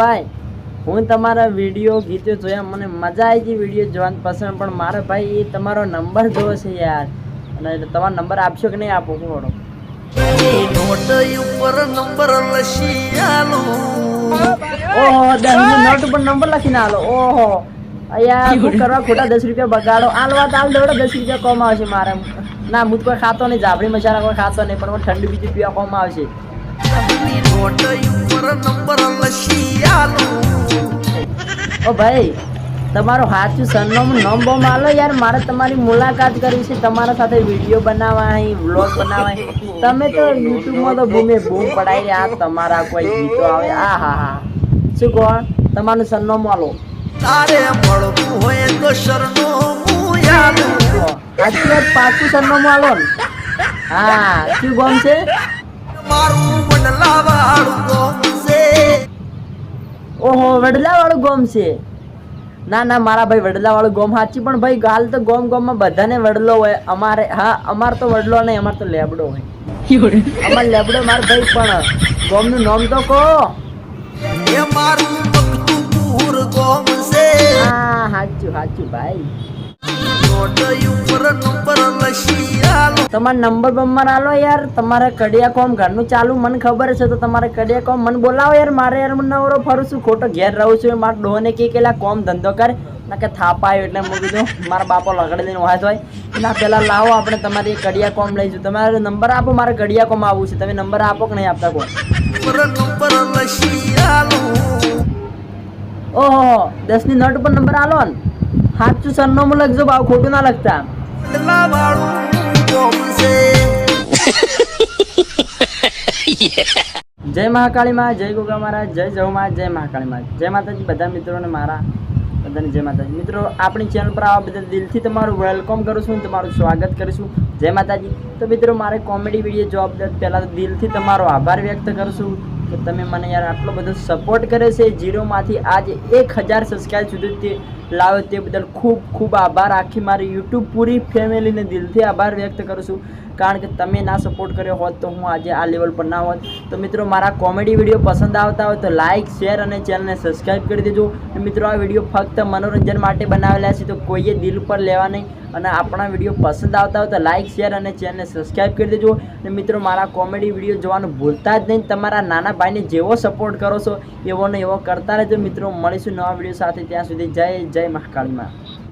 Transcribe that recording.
ભાઈ હું તમારા વીડિયો ગીતો જોયા મને મજા આવી ગઈ વીડિયો જોવાની પસંદ પણ મારો ભાઈ એ તમારો નંબર જોવો છે યાર. અને તમારો નંબર આપશો કે નહીં આપો થોડો નોટ ઉપર નંબર ઓહો દસ નોટ ઉપર નંબર લખીને આલો. ઓહો અહીંયા શું કરવા ખોટા દસ રૂપિયા બગાડો. આલવા તો આલ દેવડો દસ રૂપિયા કોમ આવશે મારે. ના હું તો કોઈ ખાતો નહીં જાબડી મસાલા કોઈ ખાતો નહીં પણ ઠંડી બીજી પીવા કોમ આવશે. નંબર ઓ ભાઈ તમારો સાચું સરનામું નામ બોમ આલો યાર. મારે તમારી મુલાકાત કરવી છે. તમારા સાથે વીડિયો બનાવવા વ્લોગ બનાવવા તમે તો યુટ્યુબમાં તો બૂમે બૂમ પડાય રહ્યા. તમારા કોઈ ગીતો આવે. આ હા હા. શું કહો? તમારું સરનામું આલો. તારે મળવું હોય તો સરનામું યાદ સાચી વાત પાકું સરનામું આલો ને. હા શું ગોમ છે? મારું વડલા વાળું છે ઓહો વડલા વાળું ગોમ છે. ના ના મારા ભાઈ વડલા વાળું ગોમ સાચી પણ ભાઈ હાલ તો ગોમ ગોમમાં બધાને વડલો હોય. અમારે હા અમાર તો વડલો નહીં અમાર તો લેબડો હોય. અમાર લેબડો માર ભાઈ પણ. ગોમનું નામ તો કહો. એ મારું ભક્તુપુર ગોમ છે. હા સાચું સાચું ભાઈ. નોટ ઉપર લશિયાલું તમારો નંબર બંબર આલો યાર. તમારે કડિયા કોમ ઘરનું ચાલુ મને ખબર છે તો તમારે કડિયા કોમ મને બોલાવો યાર. મારે યાર મને નવરો ફરું છું, ખોટો ઘેર રહું છું. મારા ડોને કે કેલા કોમ ધંધો કર. ના કે થાપા એટલે મૂકી કીધું, મારા બાપો લગડી લઈને વાંચ હોય ના પહેલાં લાવો આપણે તમારી કડિયા કોમ લઈશું. તમારે નંબર આપો, મારે કડિયા કોમ આવવું છે. તમે નંબર આપો કે નહીં આપતા લશિયાલું ઓહો, દસની નોટ ઉપર નંબર આલો ને? સાચું સરનામું લખજો, ભાવ ખોટું ના લખતા. જય મહાકાળી માં, જય ગોગા મહારાજ, જય જવમાં જય મહાકાળી માં. જય માતાજી બધા મિત્રોને મારા, બધાને જય માતાજી. મિત્રો, આપણી ચેનલ પર આવવા બદલ દિલથી તમારું વેલકમ કરું છું તમારું સ્વાગત કરું છું. જય માતાજી. તો મિત્રો, મારે કોમેડી વીડિયો જોવા બદલ પહેલાં દિલથી તમારો આભાર વ્યક્ત કરું છું. કે તમે મને યાર આટલો બધો સપોર્ટ કરે છે જીરોમાંથી આજે એક હજાર સબસ્ક્રાઈબ સુધી તે લાવ્યો તે બદલ ખૂબ ખૂબ આભાર. આખી મારી યુટ્યુબ પૂરી ફેમિલીને દિલથી આભાર વ્યક્ત કરું છું. કારણ કે તમે ના સપોર્ટ કર્યો હોત તો હું આજે આ લેવલ પર ના હોત. તો મિત્રો, મારા કોમેડી વીડિયો પસંદ આવતા હોય તો લાઇક શેર અને ચેનલને સબસ્ક્રાઈબ કરી દેજો. મિત્રો, આ વીડિયો ફક્ત મનોરંજન માટે બનાવેલા છે, તો કોઈએ દિલ પર લેવા નહીં. અને આપણા વીડિયો પસંદ આવતા હોય તો લાઇક શેર અને ચેનલને સબસ્ક્રાઈબ કરી દેજો. અને મિત્રો, મારા કોમેડી વીડિયો જોવાનું ભૂલતા જ નહીં. તમારા નાના ભાઈને જેવો સપોર્ટ કરો છો, એવો ને એવો કરતા રહેજો. મિત્રો, મળીશું નવા વીડિયો સાથે. ત્યાં સુધી જય જય મહાકાળીમાં